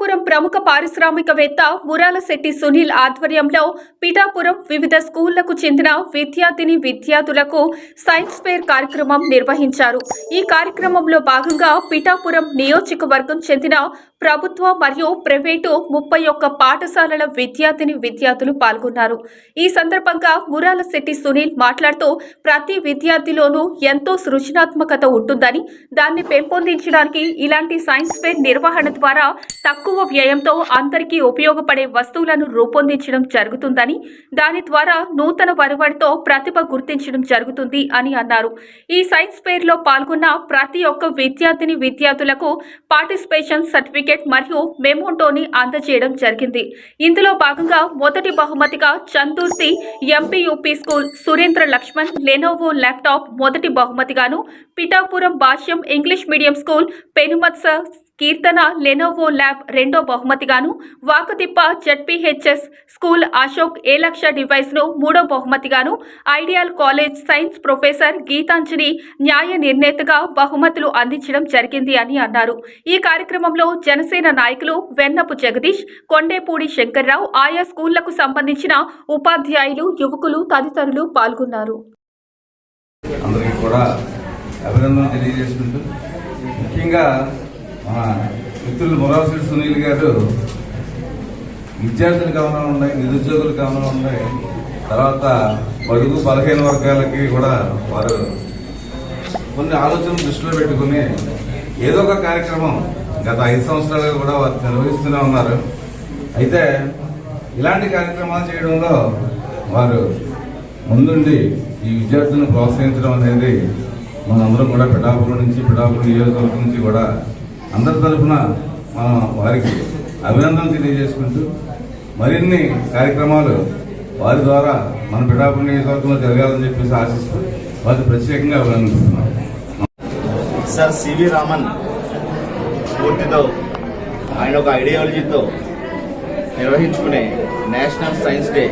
పిఠాపురం ప్రముఖ పారిశ్రామికవేత్త మురాలశెట్టి సునీల్ ఆధ్వర్యంలో పిఠాపురం వివిధ స్కూళ్ళకు చెందిన విద్యార్థిని విద్యార్థులకు సైన్స్ ఫేర్ కార్యక్రమం నిర్వహించారు. ఈ కార్యక్రమంలో భాగంగా పిఠాపురం నియోజకవర్గం చెందిన ప్రభుత్వ మరియు ప్రైవేటు ముప్పై ఒక్క పాఠశాలల విద్యార్థిని విద్యార్థులు పాల్గొన్నారు. ఈ సందర్భంగా మురాలశెట్టి సునీల్ మాట్లాడుతూ ప్రతి విద్యార్థిలోనూ ఎంతో సృజనాత్మకత ఉంటుందని దాన్ని పెంపొందించడానికి ఇలాంటి సైన్స్ ఫేర్ నిర్వహణ ద్వారా తక్కువ తక్కువ వ్యయంతో అందరికీ ఉపయోగపడే వస్తువులను రూపొందించడం జరుగుతుందని దాని ద్వారా నూతన వరవడితో ప్రతిభ గుర్తించడం జరుగుతుంది అని అన్నారు. ఈ సైన్స్ ఫేర్లో పాల్గొన్న ప్రతి ఒక్క విద్యార్థిని విద్యార్థులకు పార్టిసిపేషన్ సర్టిఫికేట్ మరియు మెమోటోని అందజేయడం జరిగింది. ఇందులో భాగంగా మొదటి బహుమతిగా Chandurthi M P U P school Surendra Lakshman Lenovo laptop మొదటి బహుమతిగాను Pithapuram Bhashyam English medium school Penumatsa Keerthana Lenovo lab రెండో బహుమతిగాను Vakutippa Z P H S school Ashok A లక్ష మూడో బహుమతిగాను ideal college science professor Geetanjali న్యాయ నిర్ణేతగా బహుమతులు అందించడం జరిగింది అని అన్నారు. ఈ కార్యక్రమంలో జనసేన నాయకులు వెన్నపు జగదీష్ కొండేపూడి శంకర్రావు ఆయా స్కూళ్ళకు సంబంధించిన ఉపాధ్యాయులు యువకులు తదితరులు పాల్గొన్నారు. అందరికీ కూడా తెలియజేసుకుంటూ ముఖ్యంగా మన మిత్రులు మురాశ్రీ సునీల్ గారు విద్యార్థులు గమనం ఉన్నాయి నిరుద్యోగులు గమనం ఉన్నాయి. తర్వాత బడుగు బలహీన వర్గాలకి కూడా వారు కొన్ని ఆలోచనలు దృష్టిలో పెట్టుకుని ఏదో ఒక కార్యక్రమం గత ఐదు సంవత్సరాలుగా కూడా వారు నిర్వహిస్తూనే ఉన్నారు. అయితే ఇలాంటి కార్యక్రమాలు చేయడంలో వారు ముందుండి ఈ విద్యార్థులను ప్రోత్సహించడం అనేది మనందరం కూడా పిఠాపురం నుంచి పిఠాపురం నియోజకవర్గం నుంచి కూడా అందరి తరఫున మనం వారికి అభినందనలు తెలియజేసుకుంటూ మరిన్ని కార్యక్రమాలు వారి ద్వారా మన పిఠాపురం నియోజకవర్గంలో జరగాలని చెప్పేసి ఆశిస్తూ వారికి ప్రత్యేకంగా అభినందిస్తున్నాం. సార్ సివి రామన్ స్ఫూర్తితో ఆయన ఒక ఐడియాలజీతో నిర్వహించుకునే national science day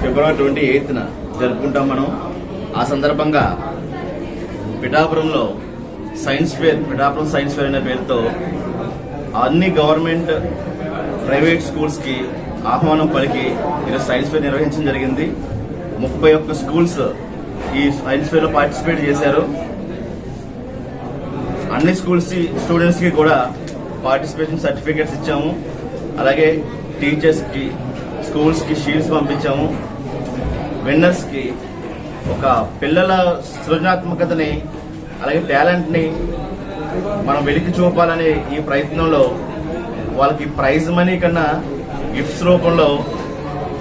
February twenty ఎయిత్న జరుపుకుంటాం మనం. ఆ సందర్భంగా పిఠాపురంలో science fair Pithapuram science fair అనే పేరుతో అన్ని గవర్నమెంట్ ప్రైవేట్ స్కూల్స్కి ఆహ్వానం పలికి ఈరోజు సైన్స్ ఫేర్ నిర్వహించడం జరిగింది. ముప్పై ఒక్క స్కూల్స్ ఈ సైన్స్ ఫేర్లో పార్టిసిపేట్ చేశారు. అన్ని స్కూల్స్ స్టూడెంట్స్కి కూడా పార్టిసిపేషన్ సర్టిఫికేట్స్ ఇచ్చాము. అలాగే టీచర్స్కి స్కూల్స్కి స్కూల్స్ షీల్డ్స్ పంపించాము. విన్నర్స్కి ఒక పిల్లల సృజనాత్మకతని అలాగే టాలెంట్ని మనం వెలికి చూపాలనే ఈ ప్రయత్నంలో వాళ్ళకి ప్రైజ్ మనీ కన్నా గిఫ్ట్స్ రూపంలో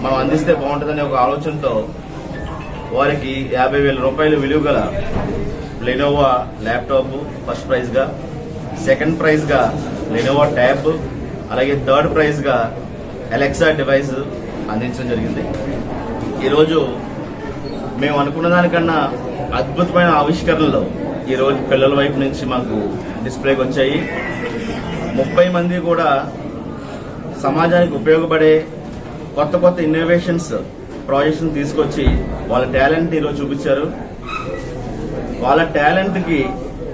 మనం అందిస్తే బాగుంటుందనే ఒక ఆలోచనతో వారికి యాభై వేల రూపాయలు విలువ గల లెనోవా ల్యాప్టాప్ ఫస్ట్ ప్రైజ్గా సెకండ్ ప్రైజ్గా లెనోవా ట్యాబ్ అలాగే థర్డ్ ప్రైజ్గా అలెక్సా డివైస్ అందించడం జరిగింది. ఈరోజు మేము అనుకున్న దానికన్నా అద్భుతమైన ఆవిష్కరణలు ఈరోజు పిల్లల వైపు నుంచి మాకు డిస్ప్లేకి వచ్చాయి. ముప్పై మంది కూడా సమాజానికి ఉపయోగపడే కొత్త కొత్త ఇన్నోవేషన్స్ ప్రాజెక్ట్స్ తీసుకొచ్చి వాళ్ళ టాలెంట్ ఈరోజు చూపించారు. వాళ్ళ టాలెంట్కి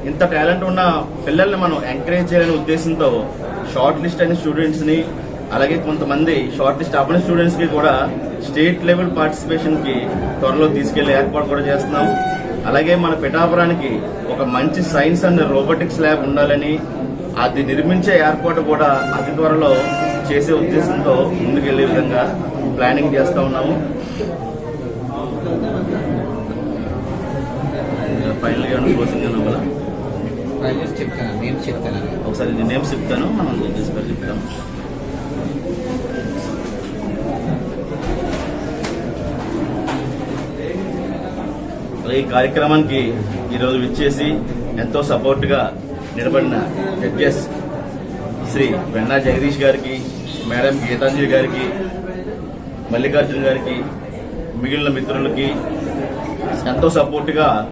ఇంత టాలెంట్ ఉన్న పిల్లల్ని మనం ఎంకరేజ్ చేయాలనే ఉద్దేశంతో షార్ట్ లిస్ట్ అయిన స్టూడెంట్స్ని అలాగే కొంతమంది షార్ట్ లిస్ట్ అవ్వని స్టూడెంట్స్కి కూడా స్టేట్ లెవెల్ పార్టిసిపేషన్కి త్వరలో తీసుకెళ్ళే ఏర్పాటు కూడా చేస్తున్నాం. అలాగే మన పిఠాపురానికి ఒక మంచి సైన్స్ అండ్ రోబోటిక్స్ ల్యాబ్ ఉండాలని అది నిర్మించే ఏర్పాటు కూడా అతి త్వరలో చేసే ఉద్దేశంతో ముందుకెళ్ళే విధంగా ప్లానింగ్ చేస్తా ఉన్నాము. క్లోజింగ్ చెప్తాను ఒకసారి నేను నేమ్స్ చెప్తాను మనం డిస్కస్ చెప్తాం. ఈ కార్యక్రమానికి ఈరోజు విచ్చేసి ఎంతో సపోర్ట్గా నిలబడిన జడ్జెస్ శ్రీ వెన్నా జగదీష్ గారికి మేడం గీతాంజలి గారికి మల్లికార్జున గారికి మిగిలిన మిత్రులకి ఎంతో సపోర్ట్గా